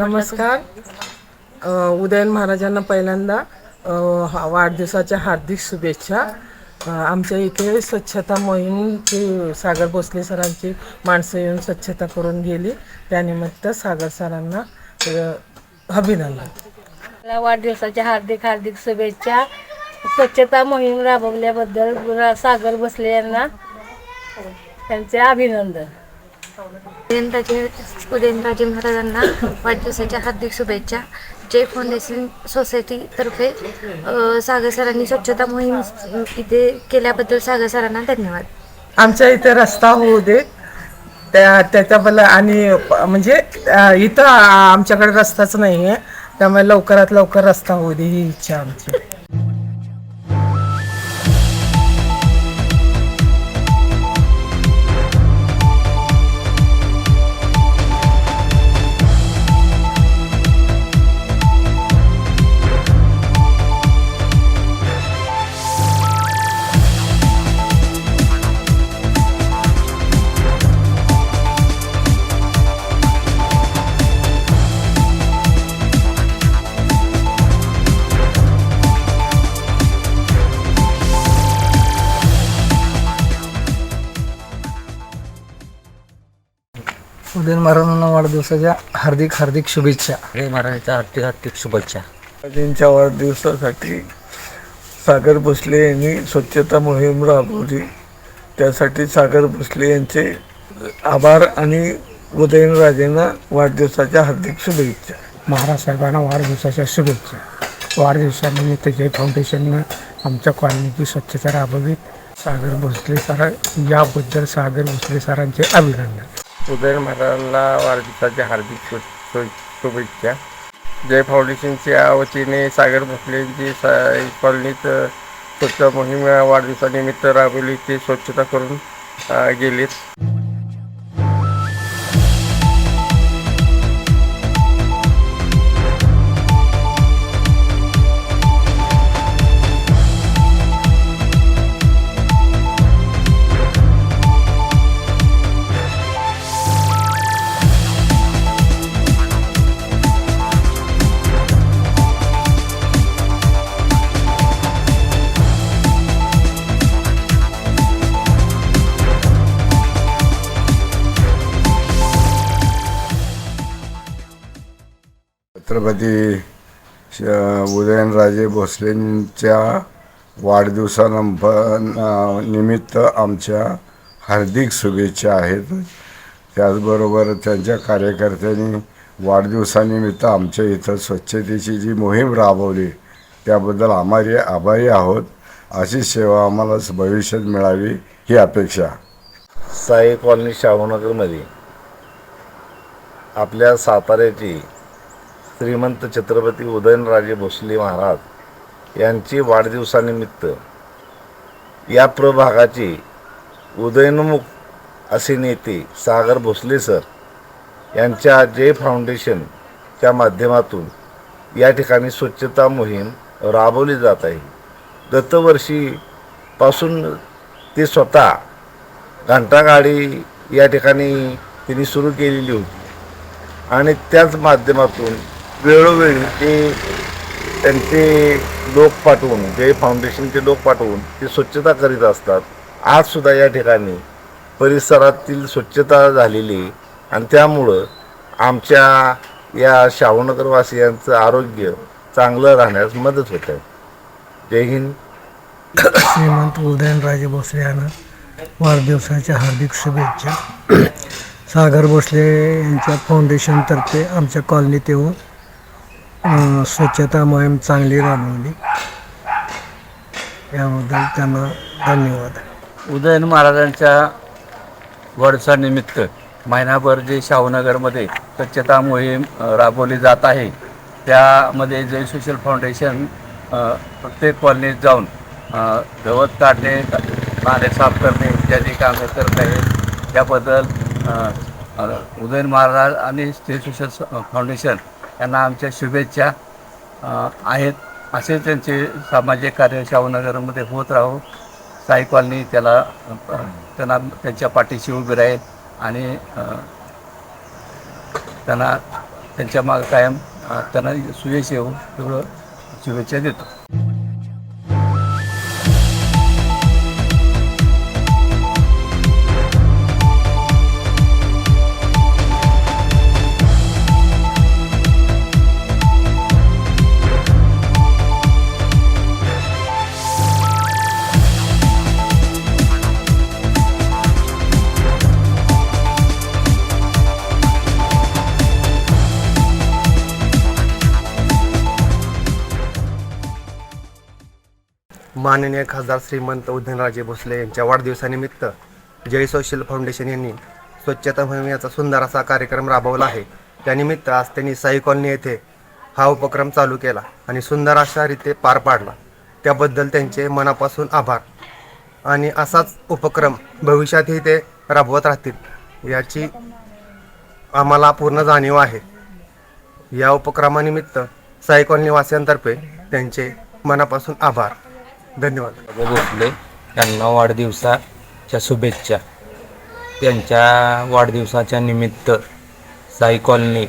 नमस्कार. उदयन महाराजांना पहिल्यांदा वाढदिवसाच्या हार्दिक शुभेच्छा. आमच्या इथे स्वच्छता मोहीमची सागर भोसले सरांची माणसं येऊन स्वच्छता करून गेली. त्यानिमित्त सागर सरांना अभिनंदन. मला वाढदिवसाच्या हार्दिक हार्दिक शुभेच्छा. स्वच्छता मोहीम राबवल्याबद्दल सागर भोसले यांना त्यांचे अभिनंदन. उदयनराजे उदयनराजे महाराजांना वाढदिवसाच्या हार्दिक शुभेच्छा. जय फाउंडेशन सोसायटीतर्फे सागर सरांनी स्वच्छता मोहीम इथे केल्याबद्दल सागर सरांना धन्यवाद. आमच्या इथे रस्ता होऊ दे. त्या त्याच्याबद्दल आणि म्हणजे इथं आमच्याकडे रस्ताच नाही आहे त्यामुळे लवकरात लवकर रस्ता होऊ दे ही इच्छा आमची. उदयन महाराजांना वाढदिवसाच्या हार्दिक हार्दिक शुभेच्छा. रे महाराजांच्या हार्दिक हार्दिक शुभेच्छा. त्यांच्या वाढदिवसासाठी सागर भोसले यांनी स्वच्छता मोहीम राबवली. त्यासाठी सागर भोसले यांचे आभार आणि उदयनराजेंना वाढदिवसाच्या हार्दिक शुभेच्छा. महाराज साहेबांना वाढदिवसाच्या शुभेच्छा. वाढदिवसानिमित्त जय फाउंडेशननं आमच्या कॉलनीची स्वच्छता राबवली सागर भोसले सर याबद्दल सागर भोसले सरांचे अभिनंदन. उदय महाराजांना वाढदिवसाच्या हार्दिक शु शुभेच्छा. जय फाउंडेशनच्या वतीने सागर भोसलेंची सा कॉलनीत स्वच्छ मोहीम वाढदिवसानिमित्त राबवली ते स्वच्छता करून अ, गेलेत. छत्रपती श- उदयनराजे भोसलेंच्या वाढदिवसानंब निमित्त आमच्या हार्दिक शुभेच्छा आहेत. त्याचबरोबर त्यांच्या कार्यकर्त्यांनी वाढदिवसानिमित्त आमच्या इथं स्वच्छतेची जी मोहीम राबवली त्याबद्दल आम्ही आभारी आहोत. अशी सेवा आम्हाला भविष्यात मिळावी ही अपेक्षा. साई कॉलनी शाहूनगरमध्ये आपल्या साताऱ्याची श्रीमंत छत्रपती उदयनराजे भोसले महाराज यांची वाढदिवसानिमित्त या प्रभागाचे उदयनमुख असे नेते सागर भोसले सर यांच्या जय फाउंडेशनच्या माध्यमातून या ठिकाणी स्वच्छता मोहीम राबवली जात आहे. गतवर्षीपासून ते स्वतः घंटागाडी या ठिकाणी त्यांनी सुरू केलेली होती. आणि त्याच माध्यमातून वेळोवेळी ते त्यांचे लोक पाठवून जे फाउंडेशनचे लोक पाठवून ते स्वच्छता करीत असतात. आजसुद्धा या ठिकाणी परिसरातील स्वच्छता झालेली आणि त्यामुळं आमच्या या शाहूनगरवासियांचं आरोग्य चांगलं राहण्यास मदत होत. आहे जय हिंद. श्रीमंत उदयनराजे भोसले यांना वाढदिवसाच्या हार्दिक शुभेच्छा. सागर भोसले यांच्या फाउंडेशनतर्फे आमच्या कॉलनीत येऊन स्वच्छता मोहीम चांगली राबवली. याबद्दल त्यांना धन्यवाद. उदयन महाराजांच्या वाढदिवसानिमित्त महिनाभर जे शाहूनगरमध्ये स्वच्छता मोहीम राबवली जात आहे त्यामध्ये जय सोशल फाउंडेशन प्रत्येक कॉलनीत जाऊन गवत काढणे नाले साफ करणे इत्यादी कामे करत आहे. त्याबद्दल उदयन महाराज आणि जय सोशल फाउंडेशन यांना आमच्या शुभेच्छा आहेत. असे त्यांचे सामाजिक कार्य शाहूनगरमध्ये होत राहो. साई कॉलनी त्याला त्यांना त्यांच्या पाठीशी उभी राहील आणि त्यांना त्यांच्या माग कायम त्यांना सुयश येऊ एवढं शुभेच्छा देतो. माननीय खासदार श्रीमंत उदयनराजे भोसले यांच्या वाढदिवसानिमित्त जय सोशल फाउंडेशन यांनी स्वच्छता मोहिमेचा सुंदर असा कार्यक्रम राबवला आहे. त्यानिमित्त आज त्यांनी साई कॉलनी येथे हा उपक्रम चालू केला आणि सुंदर अशा रीते पार पाडला. त्याबद्दल त्यांचे मनापासून आभार. आणि असाच उपक्रम भविष्यातही ते राबवत राहतील याची आम्हाला पूर्ण जाणीव आहे. या उपक्रमानिमित्त साई कॉलनीवासियांतर्फे त्यांचे मनापासून आभार. धन्यवाद. बाबा भोसले यांना वाढदिवसाच्या शुभेच्छा. त्यांच्या वाढदिवसाच्या निमित्त साई कॉलनी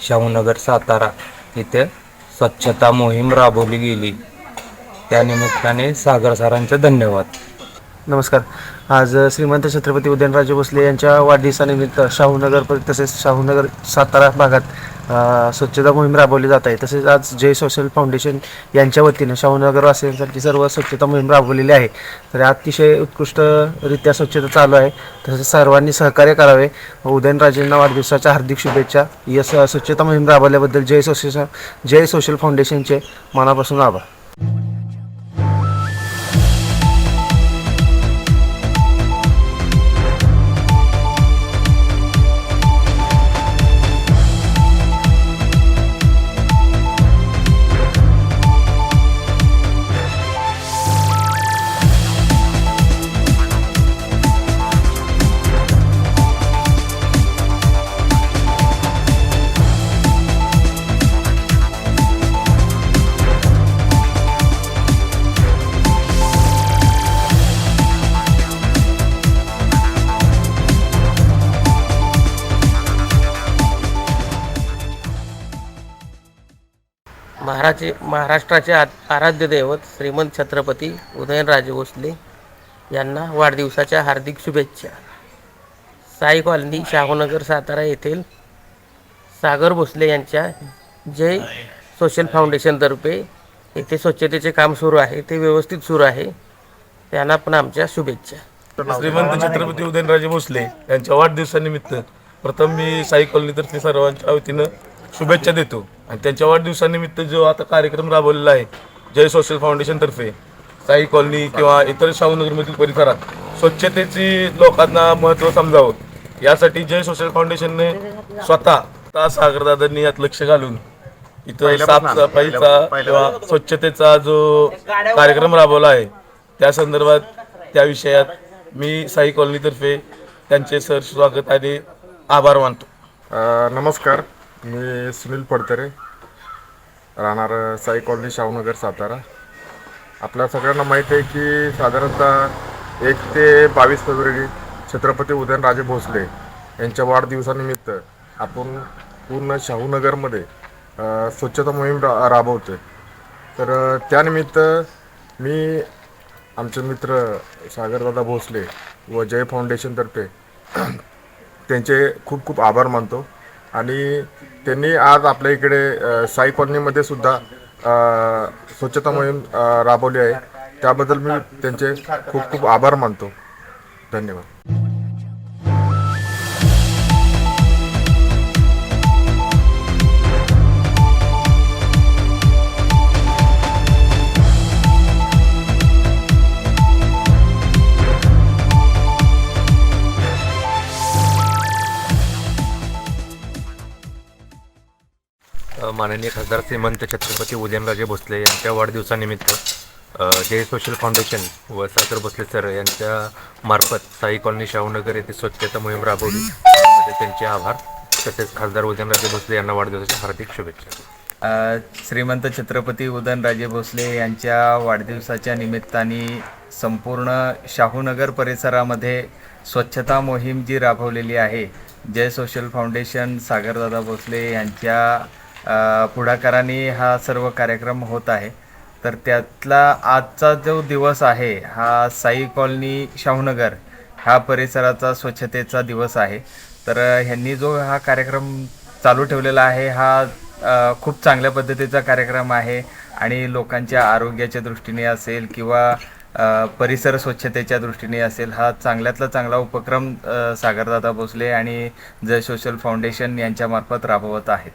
शाहूनगर सातारा इथे स्वच्छता मोहीम राबवली गेली. त्यानिमित्ताने सागर सरांचे धन्यवाद. नमस्कार. आज श्रीमंत छत्रपती उदयनराजे भोसले यांच्या वाढदिवसानिमित्त शाहूनगर पर तसेच शाहूनगर सातारा भागात स्वच्छता मोहीम राबवली जात आहे. तसेच आज जय सोशल फाउंडेशन यांच्या वतीनं शाहूनगरवासियांसाठी सर्व स्वच्छता मोहीम राबवलेली आहे. तर अतिशय उत्कृष्टरित्या स्वच्छता चालू आहे. तसेच सर्वांनी सहकार्य करावे. उदयनराजेंना वाढदिवसाच्या हार्दिक शुभेच्छा. या स्वच्छता मोहीम राबवल्याबद्दल जय सोशल जय सोशल फाउंडेशनचे मनापासून आभार. महाराजे महाराष्ट्राचे आराध्य दैवत श्रीमंत छत्रपती उदयनराजे भोसले यांना वाढदिवसाच्या हार्दिक शुभेच्छा. साई कॉलनी शाहूनगर सातारा येथील सागर भोसले यांच्या जय सोशल फाउंडेशनतर्फे येथे स्वच्छतेचे काम सुरू आहे ते व्यवस्थित सुरू आहे. त्यांना पण आमच्या शुभेच्छा. श्रीमंत छत्रपती उदयनराजे भोसले यांच्या वाढदिवसानिमित्त प्रथम मी साई कॉलनीतर्फे सर्वांच्या वतीनं शुभेच्छा देतो. आणि त्यांच्या वाढदिवसानिमित्त जो आता कार्यक्रम राबवलेला आहे जय सोशल फाउंडेशनतर्फे साई कॉलनी किंवा इतर शाहूनगरमधील परिसरात स्वच्छतेची लोकांना महत्त्व समजावं यासाठी जय सोशल फाउंडेशनने स्वतः स्वतः सागरदादांनी यात लक्ष घालून इथं साफसफाईचा किंवा स्वच्छतेचा जो कार्यक्रम राबवला आहे त्या संदर्भात त्या विषयात मी साई कॉलनीतर्फे त्यांचे सर स्वागत आणि आभार मानतो. नमस्कार. मी सुनील पडतरे राहणार साई कॉलनी शाहूनगर सातारा. आपल्या सगळ्यांना माहीत आहे की साधारणतः एक ते बावीस फेब्रुवारी छत्रपती उदयनराजे भोसले यांच्या वाढदिवसानिमित्त आपण पूर्ण शाहूनगरमध्ये स्वच्छता मोहीम रा राबवतोय. तर त्यानिमित्त मी आमचे मित्र सागरदादा भोसले व जय फाउंडेशनतर्फे त्यांचे खूप खूप आभार मानतो. आणि त्यांनी आज आपल्या इकडे साई कॉलनीमध्ये सुद्धा स्वच्छता मोहीम राबवली आहे. त्याबद्दल मी त्यांचे खूप खूप आभार मानतो. धन्यवाद. माननीय खासदार श्रीमंत छत्रपती उदयनराजे भोसले यांच्या वाढदिवसानिमित्त जय सोशल फाउंडेशन व सागर भोसले सर यांच्या मार्फत साई कॉलनी शाहूनगर येथे स्वच्छता मोहीम राबवली. त्यांचे आभार. तसेच खासदार उदयनराजे भोसले यांना वाढदिवसाच्या हार्दिक शुभेच्छा. श्रीमंत छत्रपती उदयनराजे भोसले यांच्या वाढदिवसाच्या निमित्ताने संपूर्ण शाहूनगर परिसरामध्ये स्वच्छता मोहीम जी राबवलेली आहे जय सोशल फाउंडेशन सागरदादा भोसले यांच्या पुढाकाराने हा सर्व कार्यक्रम होत आहे. तर त्यातला आजचा जो दिवस आहे हा साई कॉलनी शाहूनगर हा परिसराचा स्वच्छतेचा दिवस आहे. तर ह्यांनी जो हा कार्यक्रम चालू ठेवलेला आहे हा खूप चांगल्या पद्धतीचा कार्यक्रम आहे आणि लोकांच्या आरोग्याच्या दृष्टीने असेल किंवा परिसर स्वच्छतेच्या दृष्टीने असेल हा चांगल्यातला चांगला उपक्रम सागरदादा भोसले आणि जय सोशल फाउंडेशन यांच्यामार्फत राबवत आहेत.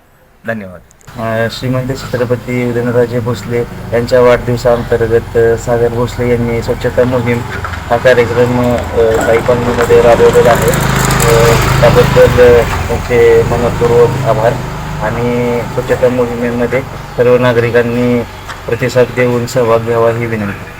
धन्यवाद. श्रीमंत छत्रपती उदयनराजे भोसले यांच्या वाढदिवसाअंतर्गत सागर भोसले यांनी स्वच्छता मोहीम हा कार्यक्रम काही राबवलेला आहे. त्याबद्दल त्यांचे मनपूर्वक आभार आणि स्वच्छता मोहिमेमध्ये सर्व नागरिकांनी प्रतिसाद देऊन सहभाग घ्यावा ही विनंती.